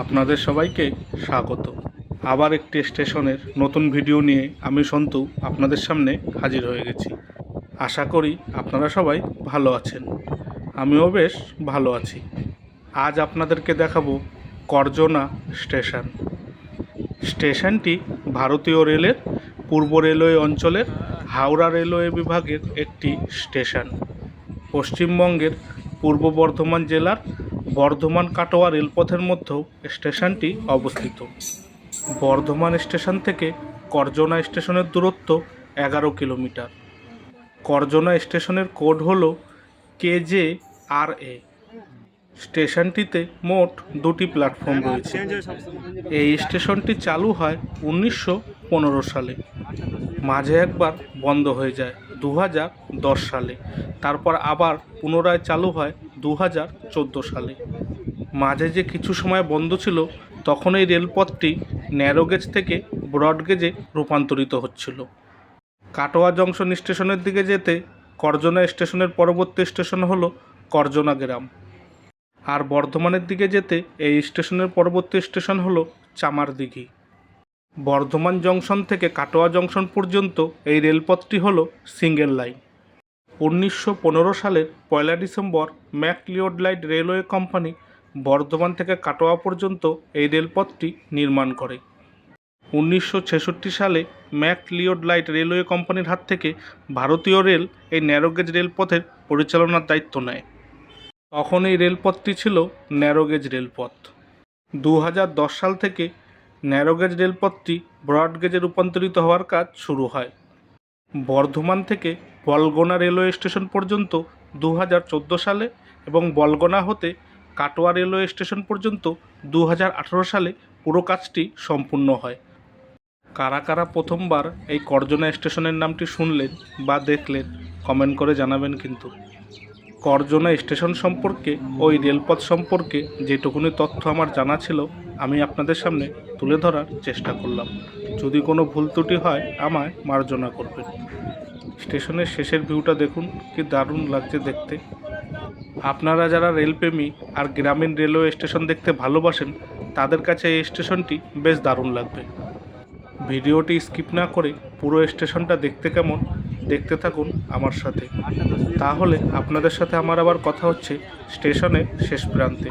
আপনাদের সবাইকে স্বাগত। আবার একটি স্টেশনের নতুন ভিডিও নিয়ে আমি সন্তু আপনাদের সামনে হাজির হয়ে গেছি। আশা করি আপনারা সবাই ভালো আছেন। আমিও বেশ ভালো আছি। আজ আপনাদেরকে দেখাবো করজনা স্টেশন। স্টেশনটি ভারতীয় রেলের পূর্ব রেলওয়ে অঞ্চলের হাওড়া রেলওয়ে বিভাগের একটি স্টেশন। পশ্চিমবঙ্গের পূর্ব বর্ধমান জেলার বর্ধমান কাটোয়া রেলপথের মধ্যেও স্টেশনটি অবস্থিত। বর্ধমান স্টেশন থেকে করজনা স্টেশনের দূরত্ব এগারো কিলোমিটার। করজনা স্টেশনের কোড হল কেজে আর এ স্টেশনটিতে মোট দুটি প্ল্যাটফর্ম রয়েছে। এই স্টেশনটি চালু হয় উনিশশো পনেরো সালে। মাঝে একবার বন্ধ হয়ে যায় দু হাজার দশ সালে। তারপর আবার পুনরায় চালু হয় দু হাজার চোদ্দ সালে। মাঝে যে কিছু সময় বন্ধ ছিল, তখন এই রেলপথটি ন্যারোগেজ থেকে ব্রডগেজে রূপান্তরিত হচ্ছিল। কাটোয়া জংশন স্টেশনের দিকে যেতে করজনা স্টেশনের পরবর্তী স্টেশন হলো করজনা গ্রাম। আর বর্ধমানের দিকে যেতে এই স্টেশনের পরবর্তী স্টেশন হলো চামারদিঘি। বর্ধমান জংশন থেকে কাটোয়া জংশন পর্যন্ত এই রেলপথটি হল সিঙ্গেল লাইন উনিশশো পনেরো সালের পয়লা December McLeod light railway company Bardhaman থেকে কাটোয়া পর্যন্ত এই রেলপথটি নির্মাণ করে। উনিশশো ছেষট্টি সালে ম্যাকলিওড লাইট রেলওয়ে কোম্পানির হাত থেকে ভারতীয় রেল এই ন্যারোগেজ রেলপথের পরিচালনার দায়িত্ব নেয়। তখন এই রেলপথটি ছিল ন্যারোগেজ রেলপথ। দু হাজার দশ সাল থেকে ন্যারোগেজ রেলপথটি ব্রডগেজে রূপান্তরিত হওয়ার কাজ শুরু হয়। বর্ধমান থেকে বলগোনা রেলওয়ে স্টেশন পর্যন্ত দু হাজার চোদ্দ সালে এবং বলগোনা হতে কাটোয়া রেলওয়ে স্টেশন পর্যন্ত দু হাজার আঠেরো সালে পুরো কাজটি সম্পূর্ণ হয়। কারা কারা প্রথমবার এই করজনা স্টেশনের নামটি শুনলেন বা দেখলেন, কমেন্ট করে জানাবেন কিন্তু। করজনা স্টেশন সম্পর্কে ওই রেলপথ সম্পর্কে যেটুকুনি তথ্য আমার জানা ছিল, আমি আপনাদের সামনে তুলে ধরার চেষ্টা করলাম। যদি কোনো ভুল ত্রুটি হয়, আমায় মার্জনা করবেন। স্টেশনের শেষের ভিউটা দেখুন, কি দারুণ লাগছে দেখতে। আপনারা যারা রেলপ্রেমী আর গ্রামীণ রেলওয়ে স্টেশন দেখতে ভালোবাসেন, তাদের কাছে এই স্টেশনটি বেশ দারুণ লাগবে। ভিডিওটি স্কিপ না করে পুরো স্টেশনটা দেখতে কেমন, দেখতে থাকুন আমার সাথে। তাহলে আপনাদের সাথে আমার আবার কথা হচ্ছে স্টেশনের শেষ প্রান্তে।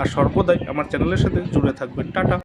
আর সর্বদাই আমার চ্যানেলের সাথে জুড়ে থাকবেন। টাটা।